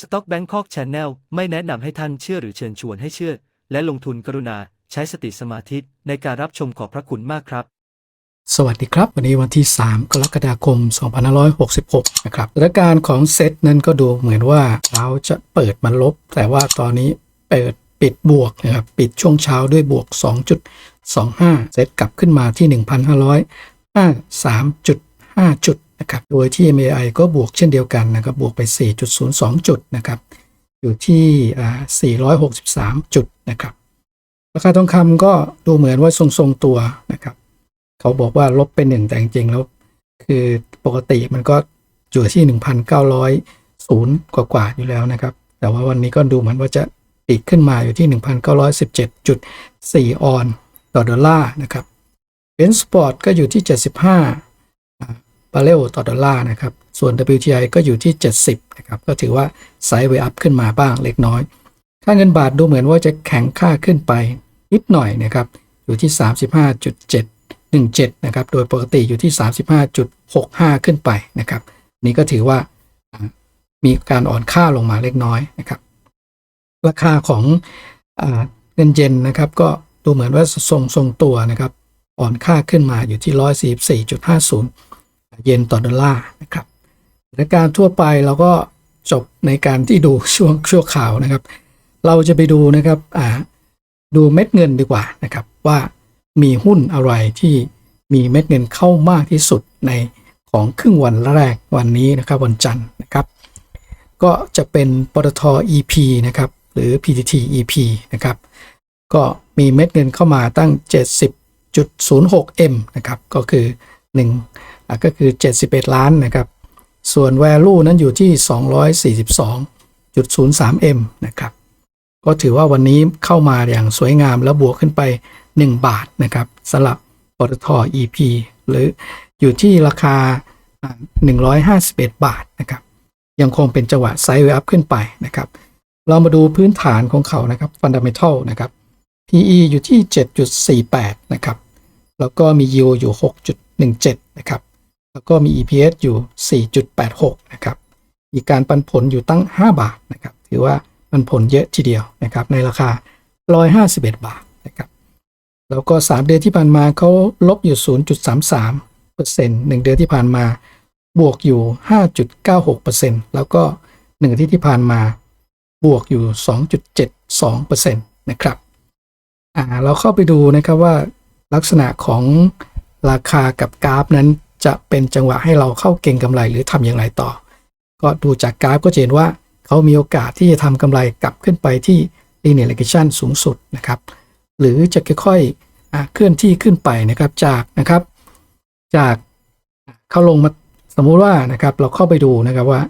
Stock Bangkok Channel ไม่แนะนำให้ท่านเชื่อหรือเชิญชวนให้เชื่อ และลงทุนกรุณาใช้สติสมาธิในการรับชมขอบพระคุณมากครับ สวัสดีครับ วันนี้วันที่ 3 กรกฎาคม 2566 นะครับสถานการณ์ของเซตนั้นก็ดูเหมือนว่าเช้าจะเปิดมันลบ แต่ว่าตอนนี้เปิดปิดบวกนะครับปิดช่วงเช้าด้วยบวก 2.25 เซตกลับขึ้นมาที่ 1,553.5 จุด นะครับ โดยที่ MAI ก็บวกเช่นเดียวกันนะครับ บวกไป 4.02 จุดนะครับ อยู่ที่ 463 จุดนะครับ ราคาทองคำก็ดูเหมือนว่าทรงๆตัวนะครับ เขาบอกว่าลบเป็นหนึ่งแต่จริงๆแล้ว คือปกติมันก็อยู่ที่ 1,900ศูนย์กว่าๆอยู่แล้วนะครับ แต่ว่าวันนี้ก็ดูเหมือนว่าจะปีกขึ้นมาอยู่ที่ 1,917.4 ออนต่อดอลลาร์นะครับเบนสปอร์ตก็อยู่ที่ 75 บาร์เรลต่อดอลลาร์นะครับ ส่วน WTI ก็อยู่ที่ 70 นะครับ ก็ถือว่าไซด์เวอัพขึ้นมาบ้างเล็กน้อย ค่าเงินบาทดูเหมือนว่าจะแข็งค่าขึ้นไปนิดหน่อยนะครับ อยู่ที่ 35.717 นะครับ โดยปกติอยู่ที่ 35.65 ขึ้นไปนะครับ นี่ก็ถือว่ามีการอ่อนค่าลงมาเล็กน้อยนะครับ ราคาของอเงินเยนนะครับ ก็ดูเหมือนว่าทรงทรงตัวนะครับ อ่อนค่าขึ้นมาอยู่ที่ 144.50 เยนต่อดอลลาร์นะครับสถานการณ์ทั่วไปเราก็จบในการที่ดูช่วงชั่วข่าวนะครับ เราจะไปดูนะครับดูเม็ดเงินดีกว่านะครับว่ามีหุ้นอะไรที่มีเม็ดเงินเข้ามากที่สุดในของครึ่งวันแรกวันนี้นะครับวันจันทร์นะครับ ก็จะเป็นปตท EP นะครับหรือ PTT EP นะครับก็มีเม็ดเงินเข้ามาตั้ง 70.06M นะครับก็คือ1อะ ก็คือ 71 ล้านนะครับ ส่วน value นั้นอยู่ที่ 242.03M นะครับ ก็ถือว่าวันนี้เข้ามาอย่างสวยงามแล้วบวกขึ้นไป 1 บาทนะครับสำหรับปตท EP หรืออยู่ที่ราคาอ่า151 บาทนะครับ ยังคงเป็นจังหวะไซด์เวย์อัพขึ้นไปนะครับ เรามาดูพื้นฐานของเขานะครับ Fundamental นะครับ PE อยู่ที่ 7.48 นะครับ แล้วก็มี yield อยู่ 6.17 นะครับ แล้วก็มี EPS อยู่ 4.86 นะครับ มีการปันผลอยู่ตั้ง 5 บาทนะครับ ถือว่าปันผลเยอะทีเดียวนะครับ ในราคา 151 บาทนะครับ แล้วก็ 3 เดือนที่ผ่านมาเขาลบอยู่ 0.33เปอร์เซ็นต์1เดือนที่ผ่านมาบวกอยู่ 5.96เปอร์เซ็นต์แล้วก็1อาที่ที่ผ่านมาบวกอยู่ 2.72เปอร์เซ็นต์นะครับอ่าเราเข้าไปดูนะครับว่าลักษณะของราคากับกราฟนั้น จะเป็นจังหวะให้เราเข้าเก็งกำไรหรือทำอย่างไรต่อ ก็ดูจากกราฟก็จะเห็นว่าเขามีโอกาสที่จะทำกำไรกลับขึ้นไปที่ linear regression สูงสุดนะครับ หรือจะค่อยๆเคลื่อนที่ขึ้นไปนะครับจากนะครับ จากเข้าลงมาสมมุติว่านะครับเราเข้าไปดูนะครับว่า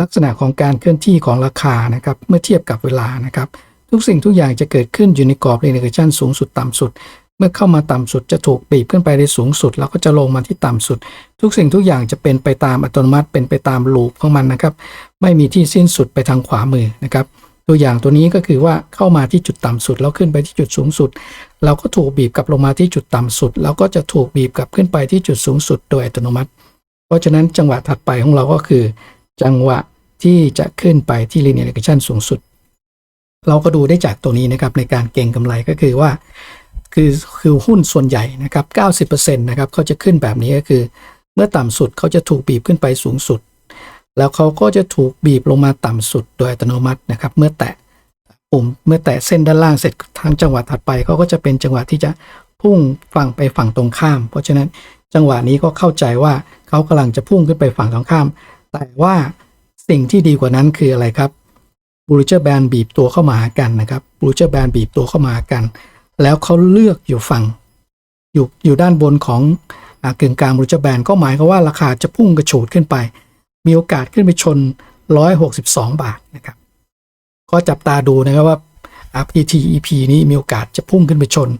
ลักษณะของการเคลื่อนที่ของราคานะครับเมื่อเทียบกับเวลานะครับ ทุกสิ่งทุกอย่างจะเกิดขึ้นอยู่ในกรอบ linear regression สูงสุดต่ำสุด เมื่อเข้ามาต่ำสุดจะถูกบีบขึ้นไปในสูงสุด แล้วก็จะลงมาที่ต่ำสุด ทุกสิ่งทุกอย่างจะเป็นไปตามอัตโนมัติเป็นไปตามลูปของมันนะครับ ไม่มีที่สิ้นสุดไปทางขวามือนะครับ ตัวอย่างตัวนี้ก็คือว่าเข้ามาที่จุดต่ำสุด แล้วขึ้นไปที่จุดสูงสุด เราก็ถูกบีบกลับลงมาที่จุดต่ำสุด แล้วก็จะถูกบีบกลับขึ้นไปที่จุดสูงสุด โดยอัตโนมัติ เพราะฉะนั้นจังหวะถัดไปของเราก็คือ จังหวะที่จะขึ้นไปที่ linear regression สูงสุด เราก็ดูได้จากตัวนี้นะครับในการเก็งกำไรก็คือว่า คือคือหุ้นส่วนใหญ่นะครับ90%นะครับเขาจะขึ้นแบบนี้ก็คือ เมื่อต่ำสุดเขาจะถูกบีบขึ้นไปสูงสุด แล้วเขาก็จะถูกบีบลงมาต่ำสุดโดยอัตโนมัตินะครับ เมื่อแตะปุ่มเมื่อแตะเส้นด้านล่างเสร็จทางจังหวะถัดไปเขาก็จะเป็นจังหวะที่จะพุ่งฝั่งไปฝั่งตรงข้าม เพราะฉะนั้นจังหวะนี้ก็เข้าใจว่าเขากำลังจะพุ่งขึ้นไปฝั่งตรงข้าม แต่ว่าสิ่งที่ดีกว่านั้นคืออะไรครับบูริเจอร์แบนบีบตัวเข้ามาหากันนะครับบูริเจอร์แบนบีบตัวเข้ามาหากัน แล้วเขาเลือกอยู่ฝั่งอยู่อยู่ด้านบนของอากึ่งกลางบริจแบนก็หมายความว่าราคาจะพุ่งกระฉูดขึ้นไป มีโอกาสขึ้นไปชน 162 บาทนะครับก็จับตาดูนะครับว่า PT EP นี้มีโอกาสจะพุ่งขึ้นไปชน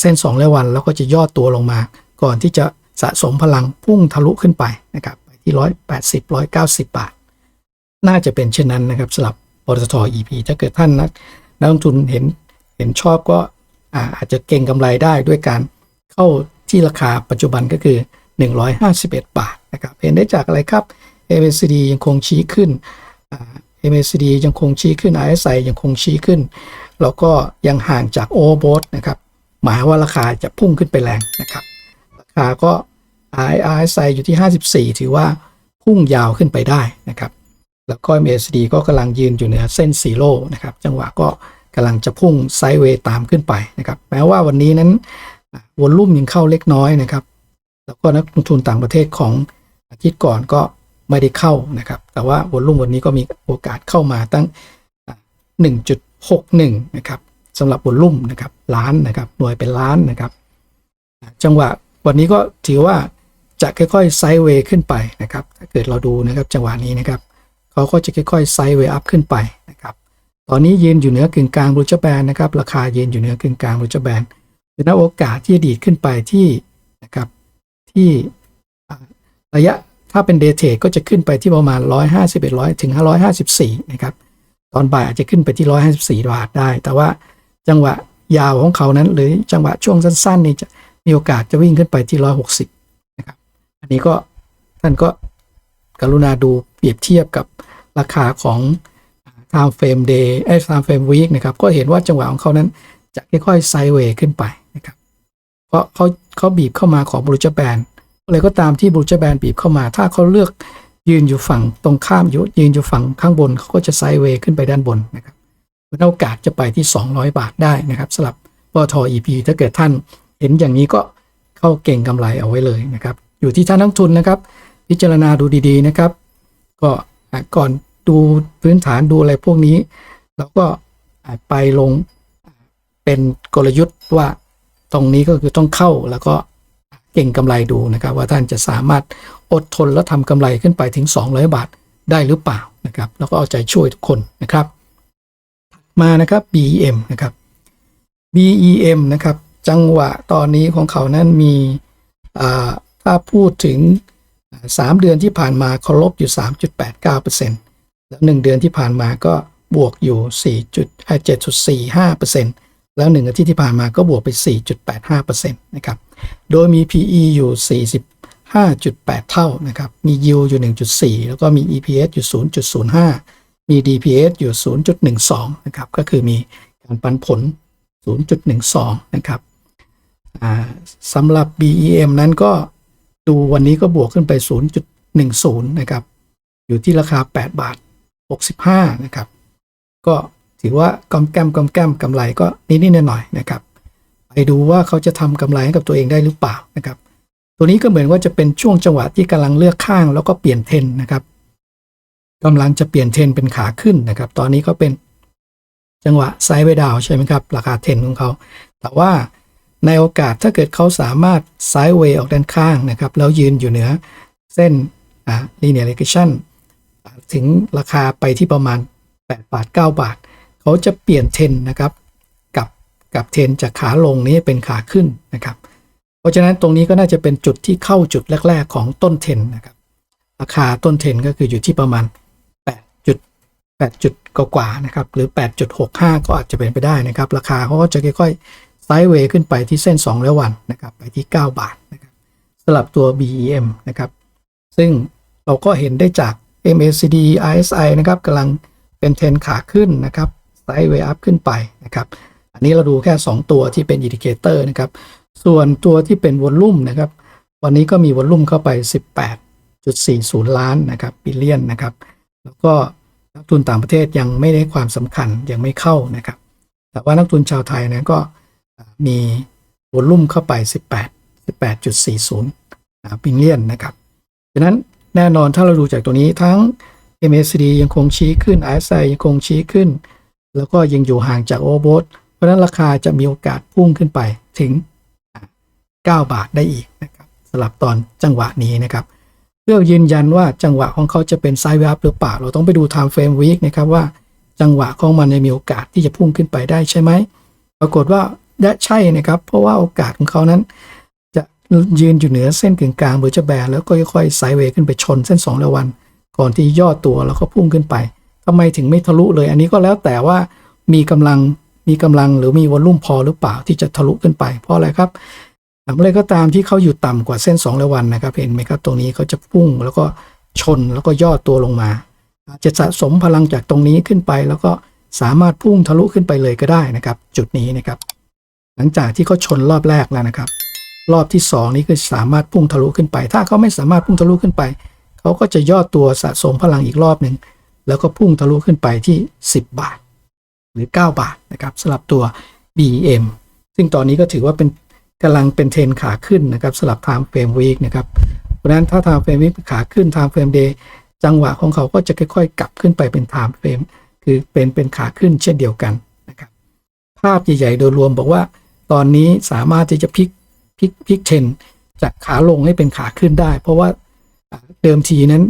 เส้น2และวัน แล้วก็จะย่อตัวลงมา ก่อนที่จะสะสมพลังพุ่งทะลุขึ้นไปนะครับไปที่ 180 190 บาท น่าจะเป็นเช่นนั้นนะครับสำหรับปตท EP ถ้าเกิดท่านนักนักลงทุนเห็นเห็นชอบก็ อาจจะเก่งกำไรได้ด้วยการเข้าที่ราคาปัจจุบันก็คือ 151 บาทนะครับเห็นได้จากอะไรครับ MACD ยังคงชี้ขึ้นอ่า MACD ยังคงชี้ขึ้น RSI ยังคงชี้ขึ้น แล้วก็ยังห่างจาก Overbought นะครับหมายว่าราคาจะพุ่งขึ้นไปแรงนะครับ ราคาก็ RSI อยู่ที่ 54 ถือว่าพุ่งยาวขึ้นไปได้นะครับ แล้วก็ MACD ก็กำลังยืนอยู่เหนือเส้นซีโร่นะครับ จังหวะก็ กำลังจะพุ่งไซด์เวย์ตามขึ้นไปนะครับแม้ว่าวันนี้นั้นวอลลุ่มยังเข้าเล็กน้อยนะครับ แล้วก็นักลงทุนต่างประเทศของอาทิตย์ก่อนก็ไม่ได้เข้านะครับ แต่ว่าวอลลุ่มวันนี้ก็มีโอกาสเข้ามาตั้ง 1.61 นะครับสำหรับวอลลุ่มนะครับล้านนะครับหน่วยเป็นล้านนะครับ จังหวะวันนี้ก็ถือว่าจะค่อยๆไซด์เวย์ขึ้นไปนะครับ ถ้าเกิดเราดูนะครับจังหวะนี้นะครับเขาก็จะค่อยๆไซด์เวย์อัพขึ้นไป ตอนนี้ยืนอยู่เหนือกึ่งกลางบรูจแบนนะครับ ราคายืนอยู่เหนือกึ่งกลางบรูจแบนเป็นโอกาสที่ดีดขึ้นไปที่นะครับที่ระยะถ้าเป็นเดเทก็จะขึ้นไปที่ประมาณ 151 100ถึง554 นะครับ ตอนบ่ายอาจจะขึ้นไปที่ 154 บาทได้ แต่ว่าจังหวะยาวของเขานั้นหรือจังหวะช่วงสั้นๆนี่จะมีโอกาสจะวิ่งขึ้นไปที่ 160 นะครับ อันนี้ก็ท่านก็กรุณาดูเปรียบเทียบกับราคาของ time frame day ไอ้ time frame week นะครับ ก็เห็นว่าจังหวะของเขานั้นจะค่อยๆไซเวย์ขึ้นไปนะครับ เพราะเขาเขาบีบเข้ามาของบรูจแบนอะไรก็ตามที่บรูจแบนบีบเข้ามา ถ้าเขาเลือกยืนอยู่ฝั่งตรงข้ามอยู่ยืนอยู่ฝั่งข้างบนเขาก็จะไซเวย์ขึ้นไปด้านบนนะครับมันโอกาสจะไปที่ 200 บาทได้นะครับสำหรับปตท EP ถ้าเกิดท่านเห็นอย่างนี้ก็เข้าเก่งกำไรเอาไว้เลยนะครับ อยู่ที่ท่านนักทุนนะครับ พิจารณาดูดีๆนะครับ ก็ก่อน ดูพื้นฐานดูอะไรพวกนี้แล้วก็ไปลงเป็นกลยุทธ์ว่าตรงนี้ก็คือต้องเข้าแล้วก็เก่งกำไรดูนะครับ ว่าท่านจะสามารถอดทนและทำกำไรขึ้นไปถึง 200 บาทได้หรือเปล่านะครับ แล้วก็เอาใจช่วยทุกคนนะครับมานะครับ BEM นะครับ BEM นะครับ จังหวะตอนนี้ของเขานั้นมีถ้าพูดถึงสามเดือนที่ผ่านมาเขาลบอยู่ 3.89% แล้ว1เดือนที่ผ่านมาก็บวกอยู่ 4.7.45%แล้ว1อาทิตย์ที่ผ่านมาก็บวกไป 4.85%นะครับ โดยมี PE อยู่ 45.8 เท่านะครับ มี yield อยู่ 1.4 แล้วก็มี EPS อยู่ 0.05 มี DPS อยู่ 0.12 นะครับ ก็คือมีการปันผล 0.12 นะครับสำหรับ BEM นั้นก็ดูวันนี้ก็บวกขึ้นไป 0.10 นะครับ อยู่ที่ราคา 8 บาท 65 นะครับ ก็ถือว่ากำแกมกำแกมกำไรก็นิดๆหน่อยๆนะครับ ไปดูว่าเขาจะทำกำไรให้กับตัวเองได้หรือเปล่านะครับ ตัวนี้ก็เหมือนว่าจะเป็นช่วงจังหวะที่กำลังเลือกข้างแล้วก็เปลี่ยนเทรนนะครับกำลังจะเปลี่ยนเทรนเป็นขาขึ้นนะครับ ตอนนี้ก็เป็นจังหวะไซด์เวดาวใช่ไหมครับ ราคาเทรนของเขา แต่ว่าในโอกาสถ้าเกิดเขาสามารถไซด์เวย์ออกด้านข้างนะครับ แล้วยืนอยู่เหนือเส้นอ่า linear regression อ่า ถึงราคาไปที่ประมาณ 8 บาท 9 บาท เขาจะเปลี่ยนเทนนะครับกับกับเทนจากขาลงนี้เป็นขาขึ้นนะครับ เพราะฉะนั้นตรงนี้ก็น่าจะเป็นจุดที่เข้าจุดแรก ๆ ของต้นเทนนะครับ ราคาต้นเทนก็คืออยู่ที่ประมาณ8จุด8จุดกว่านะครับ หรือ 8.65 ก็อาจจะเป็นไปได้นะครับ ราคาเขาก็จะค่อยๆไซด์เวย์ขึ้นไปที่เส้น2ร้อยวันนะครับ ไปที่ 9 บาทนะครับสำหรับตัว BEM นะครับ ซึ่งเราก็เห็นได้จาก MACD RSI นะครับกำลังเป็นเทรนขาขึ้นนะครับไซด์เวย์อัพขึ้นไปนะครับอันนี้เราดูแค่ 2 ตัวที่เป็นอินดิเคเตอร์นะครับส่วนตัวที่เป็นวอลลุ่มนะครับ วันนี้ก็มีวอลลุ่มเข้าไป 18.40 ล้านนะครับบิลเลียนนะครับ แล้วก็นักทุนต่างประเทศยังไม่ได้ความสำคัญยังไม่เข้านะครับ แต่ว่านักทุนชาวไทยนะก็มีวอลลุ่มเข้าไป 18 18.40บิลเลียนนะครับดังนั้น แน่นอนถ้าเราดูจากตัวนี้ทั้ง MACD ยังคงชี้ขึ้น RSI ยังคงชี้ขึ้น แล้วก็ยังอยู่ห่างจากโอเวอร์โบทเพราะนั้นราคาจะมีโอกาสพุ่งขึ้นไปถึง 9 บาทได้อีกนะครับสำหรับตอนจังหวะนี้นะครับ เพื่อยืนยันว่าจังหวะของเขาจะเป็นไซด์เวย์อัพหรือเปล่า เราต้องไปดู time frame week นะครับว่าจังหวะของมันเนี่ยมีโอกาสที่จะพุ่งขึ้นไปได้ใช่ไหม ปรากฏว่าได้ใช่นะครับ เพราะว่าโอกาสของเขานั้น ยืนอยู่เหนือเส้นกึ่งกลางเบอร์เจแบนแล้วก็ค่อยๆไซด์เวย์ขึ้นไปชนเส้น2ระวัน ก่อนที่ย่อตัวแล้วก็พุ่งขึ้นไปทำไมถึงไม่ทะลุเลย อันนี้ก็แล้วแต่ว่ามีกำลังมีกำลังหรือมีวอลลุ่มพอหรือเปล่าที่จะทะลุขึ้นไป เพราะอะไรครับอะไรก็ตามที่เขาอยู่ต่ำกว่าเส้น2ระวันนะครับเห็นไหมครับตรงนี้เขาจะพุ่งแล้วก็ชนแล้วก็ย่อตัวลงมาจะสะสมพลังจากตรงนี้ขึ้นไป แล้วก็สามารถพุ่งทะลุขึ้นไปเลยก็ได้นะครับ จุดนี้นะครับ หลังจากที่เขาชนรอบแรกแล้วนะครับ รอบที่ 2 นี้คือสามารถพุ่งทะลุขึ้นไป ถ้าเขาไม่สามารถพุ่งทะลุขึ้นไป เขาก็จะย่อตัวสะสมพลังอีกรอบหนึ่ง แล้วก็พุ่งทะลุขึ้นไปที่ 10 บาท หรือ 9 บาทนะครับสำหรับตัว BM ซึ่งตอนนี้ก็ถือว่าเป็นกำลังเป็นเทรนขาขึ้นนะครับสำหรับ Time Frame Week นะครับเพราะฉะนั้นถ้า Time Frame Week ขาขึ้น Time Frame Day จังหวะของเขาก็จะค่อยๆ กลับขึ้นไปเป็น Time Frame คือเป็นเป็นขาขึ้นเช่นเดียวกันนะครับภาพใหญ่ๆโดยรวมบอกว่า ตอนนี้สามารถที่จะพลิก พลิกพลิกเทรนจากขาลงให้เป็นขาขึ้นได้ เพราะว่าเดิมทีนั้น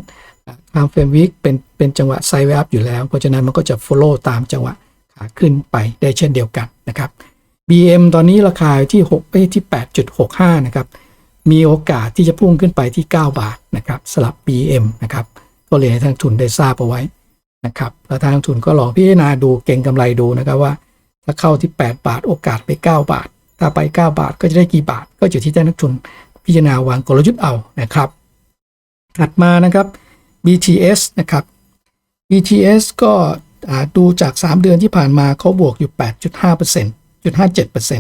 Time Frame Week เป็นเป็นจังหวะไซด์เวอัพอยู่แล้ว เพราะฉะนั้นมันก็จะ follow ตามจังหวะขาขึ้นไปได้เช่นเดียวกันนะครับ BM ตอนนี้ราคาที่6เอ้ยที่ 8.65 นะครับ มีโอกาสที่จะพุ่งขึ้นไปที่ 9 บาทนะครับสลับ BM นะครับก็เลยให้ทางทุนได้ทราบเอาไว้นะครับแล้วทางทุนก็ลองพิจารณาดูเก่งกำไรดูนะครับว่า ถ้าเข้าที่ 8 บาทโอกาสไป 9 บาท ถ้าไป 9 บาทก็จะได้กี่บาท ก็อยู่ที่ท่านนักทุนพิจารณาวางกลยุทธ์เอานะครับถัดมานะครับ BTS นะครับ BTS ก็ดูจาก 3 เดือนที่ผ่านมาเขาบวกอยู่ 8.5% 0.57%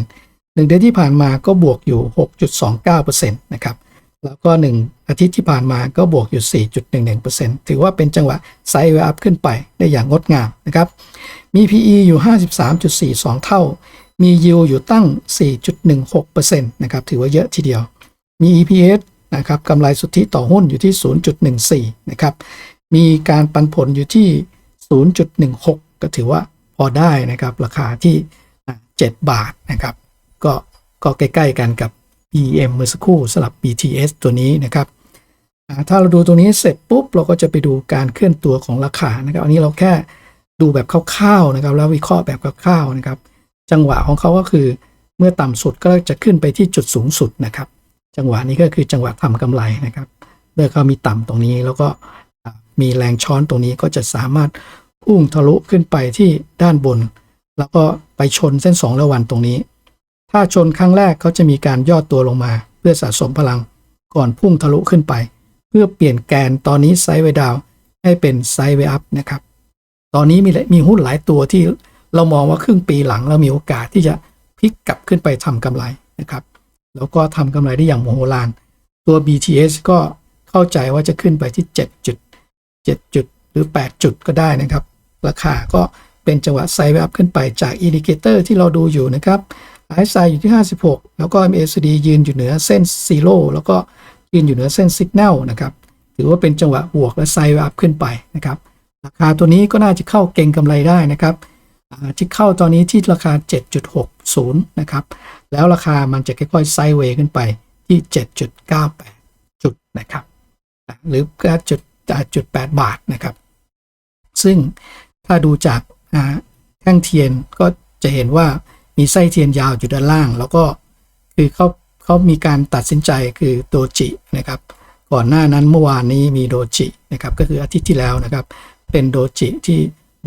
หนึ่งเดือนที่ผ่านมาก็บวกอยู่ 6.29%นะครับ แล้วก็ 1 อาทิตย์ที่ผ่านมาก็บวกอยู่ 4.11%ถือว่าเป็นจังหวะไซด์เวอัพขึ้นไปได้อย่างงดงามนะครับ มี PE อยู่ 53.42 เท่า มี yield อยู่ตั้ง 4.16%นะครับถือว่าเยอะทีเดียว มี EPS นะครับกำไรสุทธิต่อหุ้นอยู่ที่ 0.14 นะครับ มีการปันผลอยู่ที่ 0.16 ก็ถือว่าพอได้นะครับ ราคาที่ 7 บาทนะครับ ก็ก็ใกล้ๆกันกับ BM เมื่อสักครู่สลับ BTS ตัวนี้นะครับถ้าเราดูตรงนี้เสร็จปุ๊บ เราก็จะไปดูการเคลื่อนตัวของราคานะครับ อันนี้เราแค่ดูแบบคร่าวๆนะครับ แล้ววิเคราะห์แบบคร่าวๆนะครับ จังหวะของเขาก็คือเมื่อต่ำสุดก็จะขึ้นไปที่จุดสูงสุดนะครับ จังหวะนี้ก็คือจังหวะทำกำไรนะครับเมื่อเขามีต่ำตรงนี้แล้วก็มีแรงช้อนตรงนี้ก็จะสามารถพุ่งทะลุขึ้นไปที่ด้านบน แล้วก็ไปชนเส้น2ระวันตรงนี้ ถ้าชนครั้งแรกเขาจะมีการย่อตัวลงมา เพื่อสะสมพลังก่อนพุ่งทะลุขึ้นไป เพื่อเปลี่ยนแกนตอนนี้ไซด์เวดาวให้เป็นไซด์เวอัพนะครับ ตอนนี้มีหลายมีหุ้นหลายตัวที่ เรามองว่าครึ่งปีหลังเรามีโอกาสที่จะพลิกกลับขึ้นไปทำกำไรนะครับ แล้วก็ทำกำไรได้อย่างโมโหลาน ตัว BTS ก็เข้าใจว่าจะขึ้นไปที่ 7 จุด 7 จุดหรือ 8 จุดก็ได้นะครับ ราคาก็เป็นจังหวะไซด์อัพขึ้นไปจากอินดิเคเตอร์ที่เราดูอยู่นะครับ RSI อยู่ที่ 56 แล้วก็ MACD ยืนอยู่เหนือเส้นซีโร่แล้วก็ยืนอยู่เหนือเส้น Signal นะครับ ถือว่าเป็นจังหวะบวกและไซด์อัพขึ้นไปนะครับ ราคาตัวนี้ก็น่าจะเข้าเก่งกำไรได้นะครับ ที่เข้าตอนนี้ที่ราคา 7.60 นะครับ แล้วราคามันจะค่อยๆไซด์เวย์ขึ้นไปที่ 7.98 จุดนะครับ หรือจุดจุด8บาทนะครับ ซึ่งถ้าดูจากอ่าแท่งเทียนก็จะเห็นว่ามีไส้เทียนยาวอยู่ด้านล่าง แล้วก็คือเขาเขามีการตัดสินใจคือโดจินะครับ ก่อนหน้านั้นเมื่อวานนี้มีโดจินะครับ ก็คืออาทิตย์ที่แล้วนะครับ เป็นโดจิที่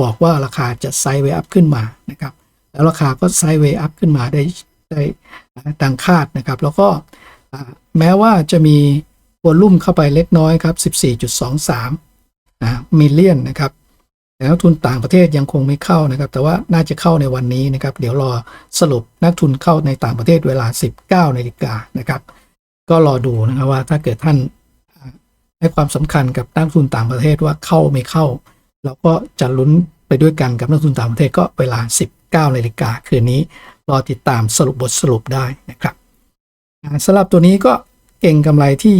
บอกว่าราคาจะไซด์เวอัพขึ้นมานะครับ แล้วราคาก็ไซด์เวอัพขึ้นมาได้ได้ดังคาดนะครับ แล้วก็แม้ว่าจะมีวอลุ่มเข้าไปเล็กน้อยครับ 14.23นะมิลเลียนนะครับแต่นักทุนต่างประเทศยังคงไม่เข้านะครับ แต่ว่าน่าจะเข้าในวันนี้นะครับ เดี๋ยวรอสรุปนักทุนเข้าในต่างประเทศเวลา 19นาฬิกานะครับ ก็รอดูนะครับว่าถ้าเกิดท่านให้ความสำคัญกับนักทุนต่างประเทศว่าเข้าไม่เข้า เราก็จะลุ้นไปด้วยกันกับนักทุนต่างประเทศก็เวลา 19นาฬิกาคืนนี้รอติดตามสรุปบทสรุปได้นะครับสำหรับตัวนี้ก็เก่งกำไรที่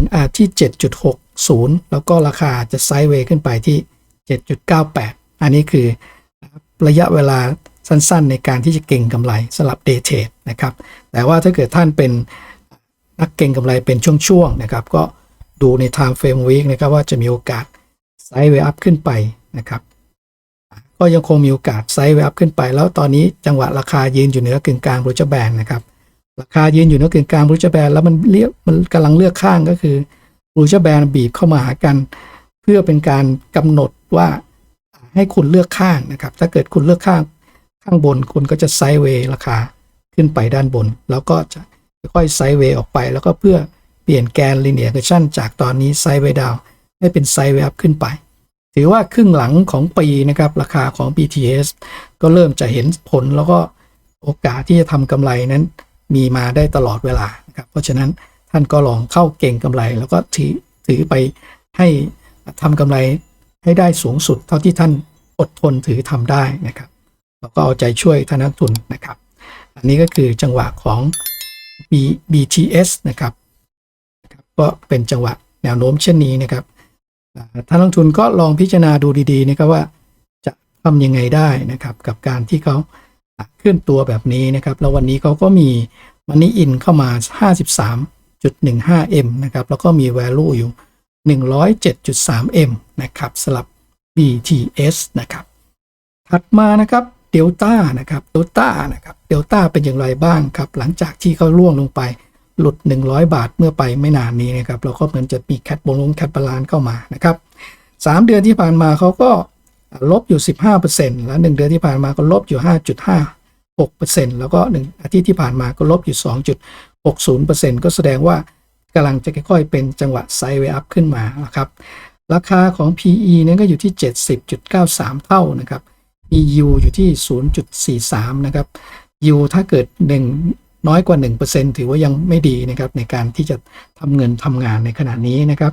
1อ่าที่ 7.60 แล้วก็ราคาจะไซด์เวย์ขึ้นไปที่ 7.98 อันนี้คือระยะเวลาสั้นๆ ในการที่จะเก่งกำไรสำหรับเดย์เทรดนะครับ แต่ว่าถ้าเกิดท่านเป็นนักเก่งกำไรเป็นช่วงๆนะครับ ก็ดูใน Time Frame Week นะครับว่าจะมีโอกาส ไซด์เวย์อัพขึ้นไปนะครับ ก็ยังคงมีโอกาสไซด์เวย์อัพขึ้นไป แล้วตอนนี้จังหวะราคายืนอยู่เหนือกึ่งกลางบรูจแบนนะครับ ราคายืนอยู่เหนือกึ่งกลางบรูจแบนแล้วมันเรียกมันกำลังเลือกข้างก็คือบรูจแบนบีบเข้ามาหากัน เพื่อเป็นการกำหนดว่าให้คุณเลือกข้างนะครับ ถ้าเกิดคุณเลือกข้างข้างบนคุณก็จะไซด์เวย์ราคาขึ้นไปด้านบน แล้วก็จะค่อยไซด์เวย์ออกไป แล้วก็เพื่อเปลี่ยนแกน linear regression จากตอนนี้ไซด์เวย์ดาว ให้เป็นไซด์เวย์อัพขึ้นไป ถือว่าครึ่งหลังของปีนะครับ ราคาของ BTS ก็เริ่มจะเห็นผลแล้วก็โอกาสที่จะทำกำไรนั้นมีมาได้ตลอดเวลานะครับ เพราะฉะนั้นท่านก็ลองเข้าเก่งกำไร แล้วก็ถือถือไปให้ทำกำไรให้ได้สูงสุดเท่าที่ท่านอดทนถือทำได้นะครับแล้วก็เอาใจช่วยท่านนักทุนนะครับ อันนี้ก็คือจังหวะของ B BTS นะครับ ก็เป็นจังหวะแนวโน้มเช่นนี้นะครับ ท่านนักทุนก็ลองพิจารณาดูดีๆนะครับว่าจะทำยังไงได้นะครับ กับการที่เขาอะเคลื่อนตัวแบบนี้นะครับ แล้ววันนี้เขาก็มีมันนี่อินเข้ามา 53.15M นะครับ แล้วก็มี value อยู่ 107.3M นะครับสลับ BTS นะครับ ถัดมานะครับเดลต้านะครับเดลต้านะครับเดลต้าเป็นอย่างไรบ้างครับ หลังจากที่เขาล่วงลงไป หลุด 100 บาทเมื่อไปไม่นานนี้นะครับเราก็เหมือนจะมีแคทบอลงแคทบาลานเข้ามานะครับ3เดือนที่ผ่านมาเขาก็ลบอยู่ 15%แล้ว 1 เดือนที่ผ่านมาก็ลบอยู่ 5.56%แล้วก็ 1 อาทิตย์ที่ผ่านมาก็ลบอยู่ 2.60%ก็แสดงว่ากำลังจะค่อยๆเป็นจังหวะไซด์เวย์อัพขึ้นมานะครับราคาของ PE นั้นก็อยู่ที่ 70.93 เท่านะครับ EU อยู่ที่ 0.43 นะครับ U ถ้าเกิด 1 น้อยกว่า 1%ถือว่ายังไม่ดีนะครับในการที่จะทำเงินทำงานในขณะนี้นะครับ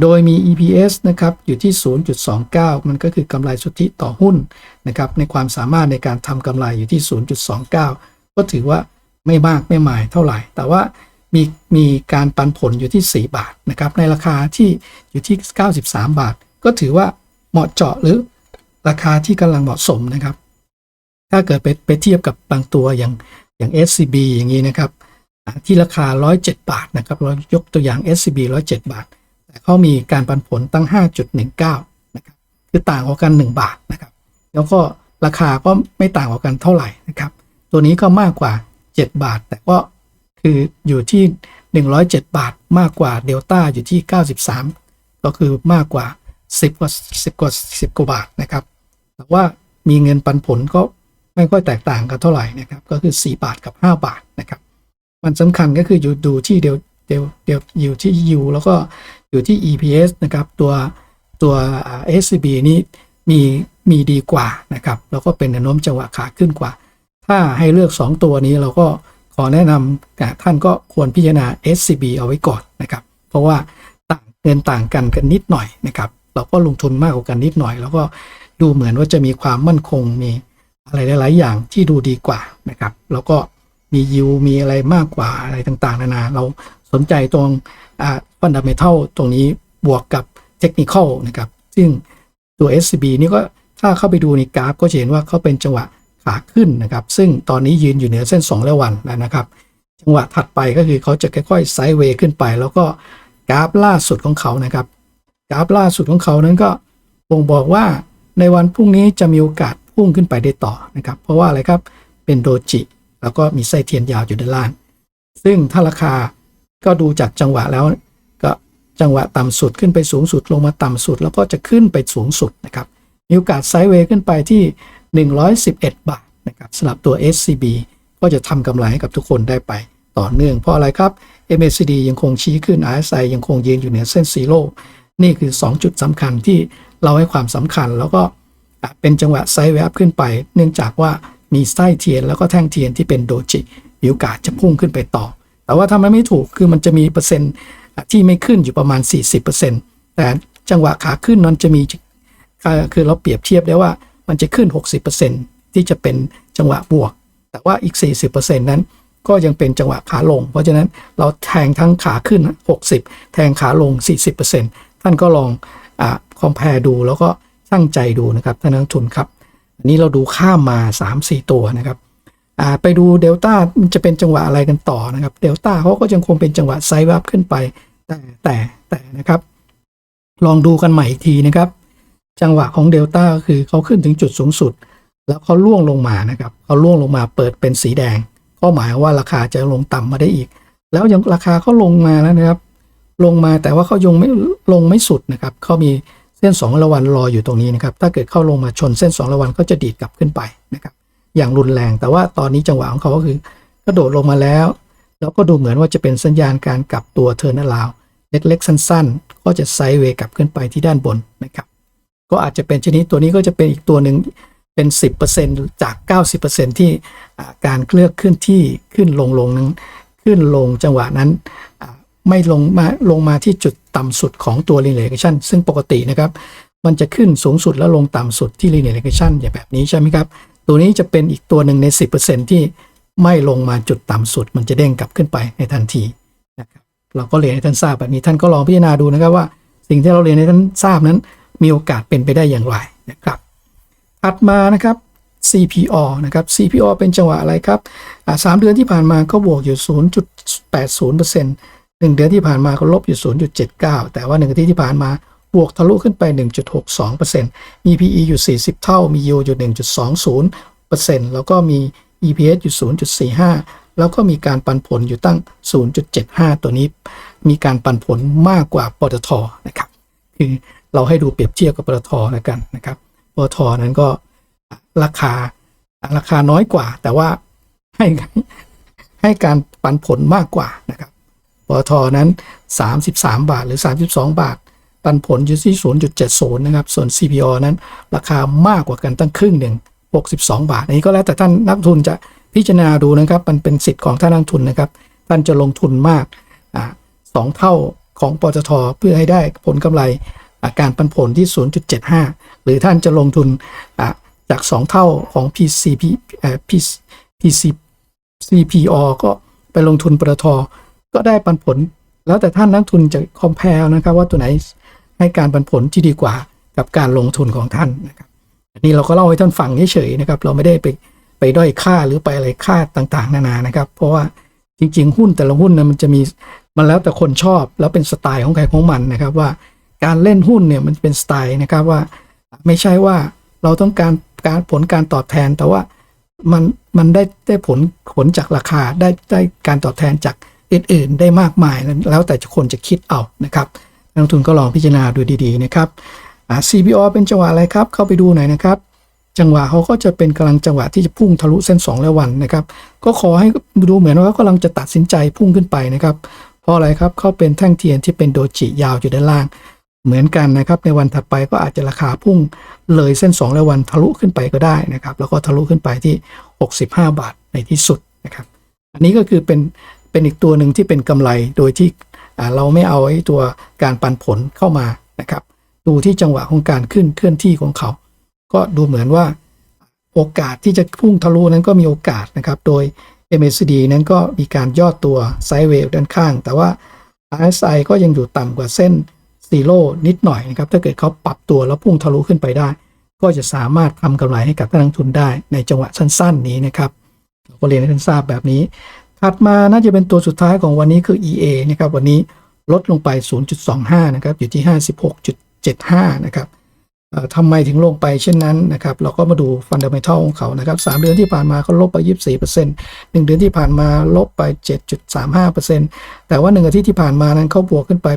โดยมี EPS นะครับอยู่ที่ 0.29 มันก็คือกำไรสุทธิต่อหุ้นนะครับในความสามารถในการทำกำไรอยู่ที่ 0.29 ก็ถือว่าไม่มากไม่หมายเท่าไหร่ แต่ว่ามีมีการปันผลอยู่ที่ 4 บาทนะครับในราคาที่อยู่ที่ 93 บาท ก็ถือว่าเหมาะเจาะหรือราคาที่กำลังเหมาะสมนะครับ ถ้าเกิดไปไปเทียบกับบางตัวอย่าง อย่าง SCB อย่างนี้นะครับที่ราคา 107 บาทนะครับเรายกตัวอย่าง SCB 107 บาท แต่เขามีการปันผลตั้ง 5.19นะครับคือต่างกว่ากัน 1 บาทนะครับ แล้วก็ราคาก็ไม่ต่างกว่ากันเท่าไหร่นะครับ ตัวนี้ก็มากกว่า 7 บาท แต่ก็คืออยู่ที่ 107 บาท มากกว่าเดลต้าอยู่ที่ 93 ก็คือมากกว่า 10 กว่า 10 กว่า 10 กว่าบาทนะครับ แต่ว่ามีเงินปันผลก็ ไม่ค่อยแตกต่างกันเท่าไหร่นะครับก็คือ 4 บาทกับ 5 บาทนะครับมันสำคัญก็คืออยู่ดูที่เดลเดลเดลอยู่ที่ U แล้วก็อยู่ที่ EPS นะครับตัวตัว SCB นี้มีมีดีกว่านะครับแล้วก็เป็นแนวโน้มจังหวะขาขึ้นกว่า ถ้าให้เลือก 2 ตัวนี้เราก็ขอแนะนำท่านก็ควรพิจารณา SCB เอาไว้ก่อนนะครับ เพราะว่าต่างเงินต่างกันกันนิดหน่อยนะครับ เราก็ลงทุนมากกว่ากันนิดหน่อย แล้วก็ดูเหมือนว่าจะมีความมั่นคงมี อะไรหลาย ๆ อย่างที่ดูดีกว่านะครับ แล้วก็มียูมีอะไรมากกว่าอะไรต่างๆ นานา เราสนใจตรงอ่าฟันดัมเมทัลตรงนี้บวกกับเทคนิคอลนะครับ ซึ่งตัว SCB นี่ก็ถ้าเข้าไปดูในกราฟก็จะเห็นว่าเขาเป็นจังหวะขาขึ้นนะครับ ซึ่งตอนนี้ยืนอยู่เหนือเส้น 2 และวันแล้วนะครับ จังหวะถัดไปก็คือเขาจะค่อยๆไซด์เวย์ขึ้นไป แล้วก็กราฟล่าสุดของเขานะครับ กราฟล่าสุดของเขานั้นก็บ่งบอกว่าในวันพรุ่งนี้จะมีโอกาส พุ่งขึ้นไปได้ต่อนะครับ เพราะว่าอะไรครับเป็นโดจิ แล้วก็มีไส้เทียนยาวอยู่ด้านล่าง ซึ่งถ้าราคาก็ดูจากจังหวะแล้ว ก็จังหวะต่ำสุดขึ้นไปสูงสุดลงมาต่ำสุด แล้วก็จะขึ้นไปสูงสุดนะครับมีโอกาสไซด์เวย์ขึ้นไปที่ 111 บาทนะครับสำหรับตัว SCB ก็จะทำกำไรให้กับทุกคนได้ไปต่อเนื่องเพราะอะไรครับ MACD ยังคงชี้ขึ้น RSI ยังคงยืนอยู่เหนือเส้นซีโร่นี่คือ 2 จุดสำคัญที่เราให้ความสำคัญแล้วก็ เป็นจังหวะไซด์เวย์อัพขึ้นไป เนื่องจากว่ามีไส้เทียนแล้วก็แท่งเทียนที่เป็นโดจิมีโอกาสจะพุ่งขึ้นไปต่อ แต่ว่าถ้ามันไม่ถูกคือมันจะมีเปอร์เซ็นต์ที่ไม่ขึ้นอยู่ประมาณ 40%แต่จังหวะขาขึ้นนั้นจะมีคือเราเปรียบเทียบได้ว่ามันจะขึ้น 60%ที่จะเป็นจังหวะบวก แต่ว่าอีก 40%นั้นก็ยังเป็นจังหวะขาลง เพราะฉะนั้นเราแทงทั้งขาขึ้น 60 แทงขาลง 40%ท่านก็ลองอคอมเพลดูแล้วก็ ตั้งใจดูนะครับท่านนักทุนครับอันนี้เราดูข้ามมา 3-4 ตัวนะครับไปดูเดลต้ามันจะเป็นจังหวะอะไรกันต่อนะครับเดลต้าเขาก็ยังคงเป็นจังหวะไซด์วับขึ้นไปแต่แต่แต่นะครับ ลองดูกันใหม่อีกทีนะครับ จังหวะของเดลต้าคือเขาขึ้นถึงจุดสูงสุด แล้วเขาล่วงลงมานะครับเขาล่วงลงมาเปิดเป็นสีแดง ก็หมายว่าราคาจะลงต่ำมาได้อีก แล้วยังราคาเขาลงมาแล้วนะครับ ลงมาแต่ว่าเขายังไม่ลงไม่สุดนะครับเขามี ส้น2ระวันรออยู่ตรงนี้นะครับ ถ้าเกิดเข้าลงมาชนเส้น2ระวันก็จะดีดกลับขึ้นไปนะครับ อย่างรุนแรง แต่ว่าตอนนี้จังหวะของเขาก็คือกระโดดลงมาแล้ว แล้วก็ดูเหมือนว่าจะเป็นสัญญาณการกลับตัวเทอร์นาลาวเล็กๆสั้น ๆ ก็จะไซด์เวย์กลับขึ้นไปที่ด้านบนนะครับ ก็อาจจะเป็นชนิดตัวนี้ก็จะเป็นอีกตัวหนึ่งเป็น 10%จาก 90%ที่อ่การเคลื่อนขึ้นที่ขึ้นลงลงนั้นขึ้นลงจังหวะนั้นไม่ลงมาลงมาที่จุด ต่ำสุดของตัว linear regression ซึ่งปกตินะครับ มันจะขึ้นสูงสุดแล้วลงต่ำสุดที่ linear regression อย่างแบบนี้ใช่ไหมครับ ตัวนี้จะเป็นอีกตัวหนึ่งใน 10%ที่ไม่ลงมาจุดต่ำสุด มันจะเด้งกลับขึ้นไปในทันทีนะครับเราก็เรียนให้ท่านทราบแบบนี้ท่านก็ลองพิจารณาดูนะครับว่า สิ่งที่เราเรียนให้ท่านทราบนั้น มีโอกาสเป็นไปได้อย่างไรนะครับถัดมานะครับ CPO นะครับ CPO เป็นจังหวะอะไรครับสามเดือนที่ผ่านมาก็บวกอยู่ 0.80% หนึ่งเดือนที่ผ่านมาก็ลบอยู่ 0.79 แต่ว่าหนึ่งอาทิตย์ที่ผ่านมาบวกทะลุขึ้นไป 1.62%มี PE อยู่ 40 เท่า มี yield อยู่ 1.20%แล้วก็มี EPS อยู่ 0.45 แล้วก็มีการปันผลอยู่ตั้ง 0.75 ตัวนี้ มีการปันผลมากกว่าปตทนะครับ คือเราให้ดูเปรียบเทียบกับปตทแล้วกันนะครับปตทนั้นก็ราคาราคาน้อยกว่า แต่ว่าให้ให้การปันผลมากกว่านะครับ ปตทนั้น 33 บาทหรือ 32 บาท ปันผลอยู่ที่ 0.70 นะครับ ส่วน CPO นั้น ราคามากกว่ากันตั้งครึ่งหนึ่ง 62 บาท อันนี้ก็แล้วแต่ท่านนักทุนจะพิจารณาดูนะครับ มันเป็นสิทธิ์ของท่านนักทุนนะครับ ท่านจะลงทุนมากอ่าสองเท่าของปตทเพื่อให้ได้ผลกำไรการปันผลที่ 0.75 หรือท่านจะลงทุนอ่าจาก 2 เท่าของ PCP เอ่อ PC CPO ก็ไปลงทุนปตท ก็ได้ปันผล แล้วแต่ท่านนักทุนจะคอมเพลนะครับว่าตัวไหนให้การปันผลที่ดีกว่ากับการลงทุนของท่านนะครับอันนี้เราก็เล่าให้ท่านฟังเฉยๆนะครับ เราไม่ได้ไปไปด้อยค่าหรือไปอะไรค่าต่างๆ นานานะครับ เพราะว่าจริง ๆ หุ้นแต่ละหุ้นนะมันจะมีมันแล้วแต่คนชอบแล้วเป็นสไตล์ของใครของมันนะครับ ว่าการเล่นหุ้นเนี่ยมันเป็นสไตล์นะครับว่า ไม่ใช่ว่าเราต้องการการผลการตอบแทนแต่ว่ามันมันได้ได้ผลผลจากราคาได้ได้การตอบแทนจาก อื่นๆ ได้มากมายแล้วแต่คนจะคิดเอานะครับนักลงทุนก็ลองพิจารณาดูดีๆนะครับ CPO เป็นจังหวะอะไรครับ เข้าไปดูหน่อยนะครับ จังหวะเขาก็จะเป็นกำลังจังหวะที่จะพุ่งทะลุเส้น2และวันนะครับ ก็ขอให้ดูเหมือนว่าเขากำลังจะตัดสินใจพุ่งขึ้นไปนะครับ เพราะอะไรครับเขาเป็นแท่งเทียนที่เป็นโดจิยาวอยู่ด้านล่าง เหมือนกันนะครับ ในวันถัดไปก็อาจจะราคาพุ่งเลยเส้น 2 และวันทะลุขึ้นไปก็ได้นะครับ แล้วก็ทะลุขึ้นไปที่ 65 บาทในที่สุดนะครับ อันนี้ก็คือเป็น เป็นอีกตัวหนึ่งที่เป็นกำไรโดยที่เราไม่เอาไอ้ตัวการปันผลเข้ามานะครับ ดูที่จังหวะของการขึ้นเคลื่อนที่ของเขา ก็ดูเหมือนว่าโอกาสที่จะพุ่งทะลุนั้นก็มีโอกาสนะครับ โดย MACD นั้นก็มีการย่อตัวไซด์เวย์ด้านข้าง แต่ว่า RSI ก็ยังอยู่ต่ำกว่าเส้นซีโร่นิดหน่อยนะครับ ถ้าเกิดเขาปรับตัวแล้วพุ่งทะลุขึ้นไปได้ ก็จะสามารถทำกำไรให้กับนักลงทุนได้ในจังหวะสั้น ๆ นี้นะครับเราก็เรียนให้ท่านทราบแบบนี้ ถัดมาน่าจะเป็นตัวสุดท้ายของวันนี้คือ EA นะครับวันนี้ลดลงไป 0.25 นะครับ อยู่ที่ 56.75 นะครับ ทำไมถึงลงไปเช่นนั้นนะครับเราก็มาดูฟันเด m มทัลของเขานะครับ3เดือนที่ผ่านมาเขาลบไป 24% 1 เดือนที่ผ่านมาลบไป 7.35%แต่ว่า 1 อาทิตย์ที่ผ่านมานั้นเขาบวกขึ้นไป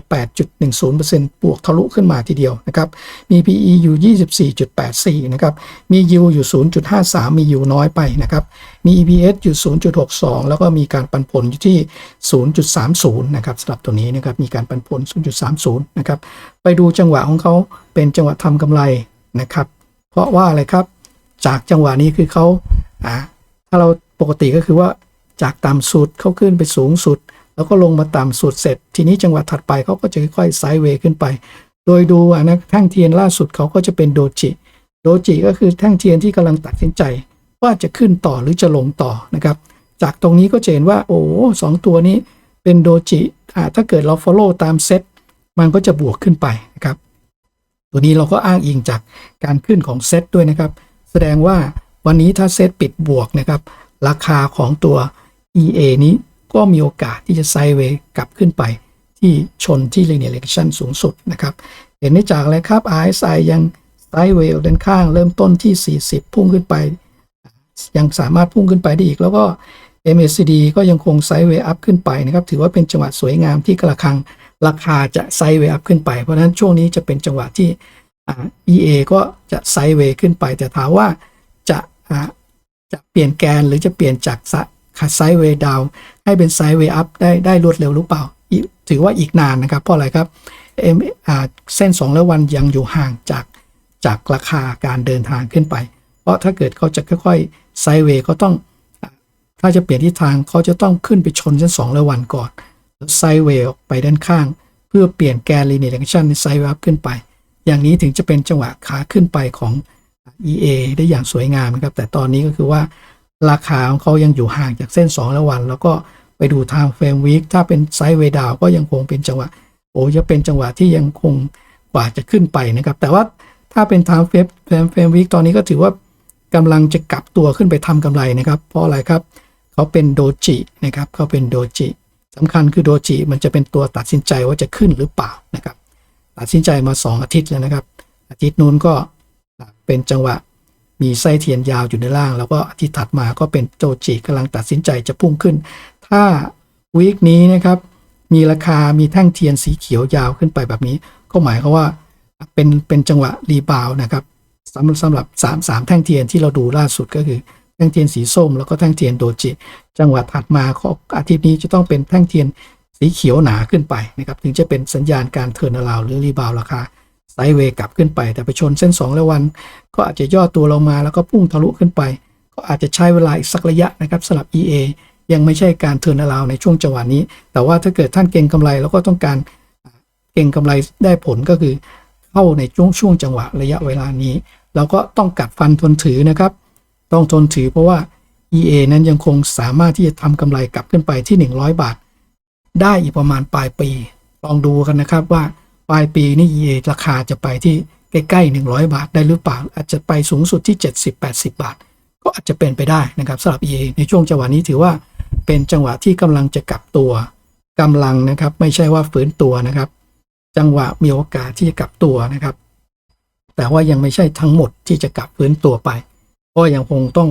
8.10%บวกทะลุขึ้นมาทีเดียวนะครับมี PE อยู่ 24.84 นะครับมี yield อยู่ 0.53 มี yield น้อยไปนะครับมี EPS อยู่ 0.62 แล้วก็มีการปันผลอยู่ที่ 0.30 นะครับสำหรับตัวนี้นะครับมีการปันผล 0.30 นะครับไปดูจังหวะของเขา เป็นจังหวะทำกำไรนะครับ เพราะว่าอะไรครับจากจังหวะนี้คือเขาอ่าถ้าเราปกติก็คือว่าจากต่ำสุดเขาขึ้นไปสูงสุด แล้วก็ลงมาต่ำสุดเสร็จ ทีนี้จังหวะถัดไปเขาก็จะค่อยๆไซด์เวย์ขึ้นไป โดยดูอะนะแท่งเทียนล่าสุดเขาก็จะเป็นโดจิโดจิก็คือแท่งเทียนที่กำลังตัดสินใจ ว่าจะขึ้นต่อหรือจะลงต่อนะครับ จากตรงนี้ก็จะเห็นว่าโอ้สองตัวนี้เป็นโดจิถ้าเกิดเรา follow ตามเซตมันก็จะบวกขึ้นไปนะครับ ตัวนี้เราก็อ้างอิงจากการขึ้นของเซตด้วยนะครับ แสดงว่าวันนี้ถ้าเซตปิดบวกนะครับ ราคาของตัว EA นี้ก็มีโอกาสที่จะไซด์เวย์กลับขึ้นไป ที่ชนที่ linear regression สูงสุดนะครับ เห็นได้จากอะไรครับ RSI ยังไซด์เวย์ด้านข้างเริ่มต้นที่ 40 พุ่งขึ้นไป ยังสามารถพุ่งขึ้นไปได้อีก แล้วก็ MACD ก็ยังคงไซด์เวย์อัพขึ้นไปนะครับ ถือว่าเป็นจังหวะสวยงามที่กระคัง ราคาจะไซด์เวย์อัพขึ้นไป เพราะฉะนั้นช่วงนี้จะเป็นจังหวะที่อ่า EA ก็จะไซด์เวย์ขึ้นไป แต่ถามว่าจะจะเปลี่ยนแกนหรือจะเปลี่ยนจากไซด์เวย์ดาวให้เป็นไซด์เวย์อัพได้ได้รวดเร็วหรือเปล่า ถือว่าอีกนานนะครับ เพราะอะไรครับเอ็มอ่าเส้น2และวันยังอยู่ห่างจากจากราคาการเดินทางขึ้นไป เพราะถ้าเกิดเขาจะค่อยๆไซด์เวย์เขาต้อง ถ้าจะเปลี่ยนทิศทางเขาจะต้องขึ้นไปชนชั้นสองระวันก่อน ไซด์เวย์ออกไปด้านข้าง เพื่อเปลี่ยนแกนลีเนียร์แอคชั่นในไซด์เวย์ขึ้นไป อย่างนี้ถึงจะเป็นจังหวะขาขึ้นไปของ EA ได้อย่างสวยงามนะครับ แต่ตอนนี้ก็คือว่าราคาของเขายังอยู่ห่างจากเส้น2ระวัน แล้วก็ไปดูทางเฟรมวีคถ้าเป็นไซด์เวดาวก็ยังคงเป็นจังหวะโอ้จะเป็นจังหวะที่ยังคงกว่าจะขึ้นไปนะครับ แต่ว่าถ้าเป็นทางเฟรมเฟรมวีคตอนนี้ก็ถือว่ากำลังจะกลับตัวขึ้นไปทำกำไรนะครับ เพราะอะไรครับ เขาเป็นโดจินะครับเขาเป็นโดจิ สำคัญคือโดจิมันจะเป็นตัวตัดสินใจว่าจะขึ้นหรือเปล่านะครับ ตัดสินใจมา 2 อาทิตย์แล้วนะครับ อาทิตย์นู้นก็เป็นจังหวะมีไส้เทียนยาวอยู่ในล่าง แล้วก็อาทิตย์ถัดมาก็เป็นโจจิกำลังตัดสินใจจะพุ่งขึ้น ถ้าวีคนี้นะครับมีราคามีแท่งเทียนสีเขียวยาวขึ้นไปแบบนี้ ก็หมายความว่าเป็นเป็นจังหวะรีบาวนะครับสำหรับสำหรับสามสามแท่งเทียนที่เราดูล่าสุดก็คือ แท่งเทียนสีส้มแล้วก็แท่งเทียนโดจิ จังหวะถัดมาของอาทิตย์นี้จะต้องเป็นแท่งเทียนสีเขียวหนาขึ้นไปนะครับถึงจะเป็นสัญญาณการเทิร์นอราวหรือรีบาวราคาไซด์เวย์กลับขึ้นไป แต่ไปชนเส้น 2 แล้ววัน ก็อาจจะย่อตัวลงมาแล้วก็พุ่งทะลุขึ้นไป ก็อาจจะใช้เวลาอีกสักระยะนะครับสำหรับ EA ยังไม่ใช่การเทิร์นอราวในช่วงจังหวะนี้ แต่ว่าถ้าเกิดท่านเก็งกำไรแล้วก็ต้องการเก็งกำไรได้ผลก็คือเข้าในช่วงช่วงจังหวะระยะเวลานี้ เราก็ต้องกัดฟันทนถือนะครับ ต้องทนถือเพราะว่า EA นั้นยังคงสามารถที่จะทำกำไรกลับขึ้นไปที่ 100 บาท ได้อีกประมาณปลายปี ลองดูกันนะครับว่าปลายปีนี่ EA ราคาจะไปที่ใกล้ๆ 100 บาทได้หรือเปล่า อาจจะไปสูงสุดที่ 70-80 บาท ก็อาจจะเป็นไปได้นะครับสำหรับ EA ในช่วงจังหวะนี้ถือว่าเป็นจังหวะที่กำลังจะกลับตัวกำลังนะครับ ไม่ใช่ว่าฝืนตัวนะครับ จังหวะมีโอกาสที่จะกลับตัวนะครับ แต่ว่ายังไม่ใช่ทั้งหมดที่จะกลับฟื้นตัวไป ก็ยังคงต้อง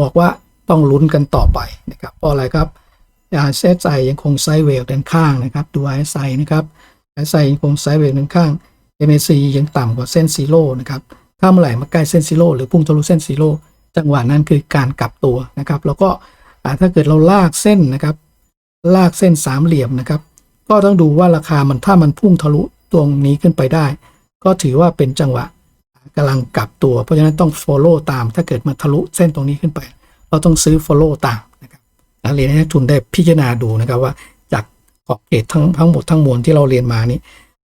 บอกว่าต้องลุ้นกันต่อไปนะครับเพราะอะไรครับเซตไซยังคงไซเวลด้านข้างนะครับดูไอไซนะครับไอไซยังคงไซเวลด้านข้าง MAC ยังต่ำกว่าเส้นซีโร่นะครับถ้าเมื่อไหร่มาใกล้เส้นซีโร่หรือพุ่งทะลุเส้นซีโร่จังหวะนั้นคือการกลับตัวนะครับ แล้วก็ถ้าเกิดเราลากเส้นนะครับ ลากเส้นสามเหลี่ยมนะครับ ก็ต้องดูว่าราคามันถ้ามันพุ่งทะลุตรงนี้ขึ้นไปได้ ก็ถือว่าเป็นจังหวะ กำลังกลับตัว เพราะฉะนั้นต้อง follow ตาม ถ้าเกิดมันทะลุเส้นตรงนี้ขึ้นไป เราต้องซื้อ follow ตามนะครับนักเรียนให้นักทุนได้พิจารณาดูนะครับว่าจากขอบเขตทั้งทั้งหมดทั้งมวลที่เราเรียนมานี้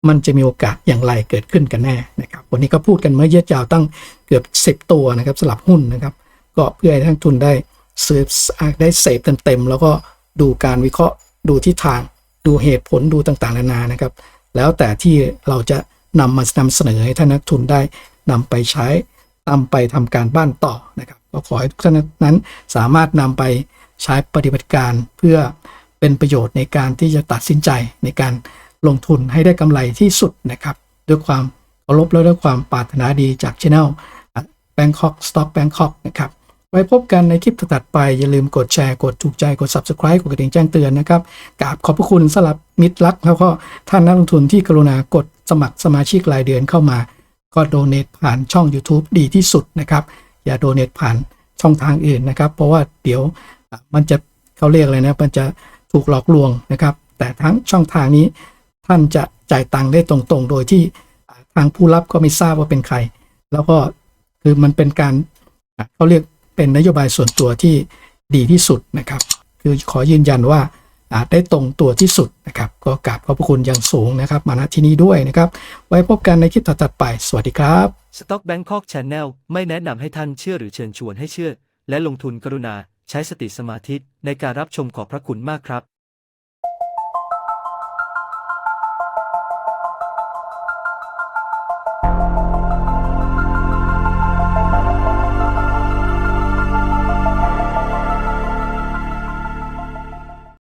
มันจะมีโอกาสอย่างไรเกิดขึ้นกันแน่นะครับ วันนี้ก็พูดกันเมื่อเยืดยาวตั้งเกือบ 10 ตัวนะครับสลับหุ้นนะครับ ก็เพื่อให้นักทุนได้ซื้อได้เสพเต็มๆแล้วก็ดูการวิเคราะห์ดูทิศทางดูเหตุผลดูต่างๆนานานะครับ แล้วแต่ที่เราจะนำมานำเสนอให้ท่านนักทุนได้ นำไปใช้นำไปทำการบ้านต่อนะครับก็ขอให้ทุกท่านนั้นสามารถนำไปใช้ปฏิบัติการเพื่อเป็นประโยชน์ในการที่จะตัดสินใจในการลงทุนให้ได้กำไรที่สุดนะครับด้วยความเคารพและด้วยความปรารถนาดีจาก Channel Bangkok Stock Bangkok นะครับไว้พบกันในคลิปถัดไป อย่าลืมกดแชร์กดถูกใจกด Subscribe กดกระดิ่งแจ้งเตือนนะครับกราบขอบพระคุณสำหรับมิตรรักแล้วก็ท่านนักลงทุนที่กรุณากดสมัครสมาชิกรายเดือนเข้ามา ก็โดเน a ผ่านช่อง YouTube ดีที่สุดนะครับ อย่าโดเน a ผ่านช่องทางอื่นนะครับ เพราะว่าเดี๋ยวมันจะเขาเรียกอะไรนะมันจะถูกหลอกลวงนะครับ แต่ทั้งช่องทางนี้ท่านจะจ่ายตังค์ได้ตรงๆ โดยที่ทางผู้รับก็ไม่ทราบว่าเป็นใคร แล้วก็คือมันเป็นการเขาเรียกเป็นนโยบายส่วนตัวที่ดีที่สุดนะครับ คือขอยืนยันว่า ได้ตรงตัวที่สุดนะครับ ก็กราบขอบพระคุณอย่างสูงนะครับ มาณที่นี้ด้วยนะครับ ไว้พบกันในคลิปถัดไป สวัสดีครับ Stock Bangkok Channel ไม่แนะนำให้ท่านเชื่อหรือเชิญชวนให้เชื่อ และลงทุนกรุณา ใช้สติสมาธิในการรับชมขอบพระคุณมากครับ